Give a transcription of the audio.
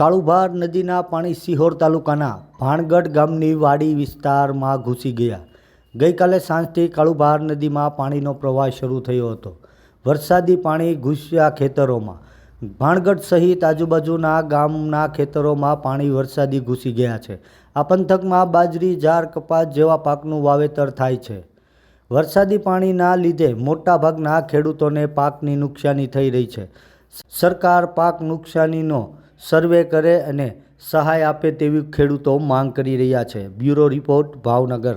કાળુભાર નદીના પાણી સિહોર તાલુકાના ભાણગઢ ગામની વાડી વિસ્તારમાં ઘૂસી ગયા. ગઈકાલે સાંજથી કાળુભાર નદીમાં પાણીનો પ્રવાહ શરૂ થયો હતો. વરસાદી પાણી ઘૂસ્યા ખેતરોમાં. ભાણગઢ સહિત આજુબાજુના ગામના ખેતરોમાં પાણી વરસાદી ઘૂસી ગયા છે. આ પંથકમાં બાજરી, જાર, કપાસ જેવા પાકનું વાવેતર થાય છે. વરસાદી પાણીના લીધે મોટાભાગના ખેડૂતોને પાકની નુકસાની થઈ રહી છે. સરકાર પાક નુકસાનીનો સર્વે કરે અને સહાય આપે તેવી ખેડૂતો માંગ કરી રહ્યા છે. Bureau report Bhavnagar.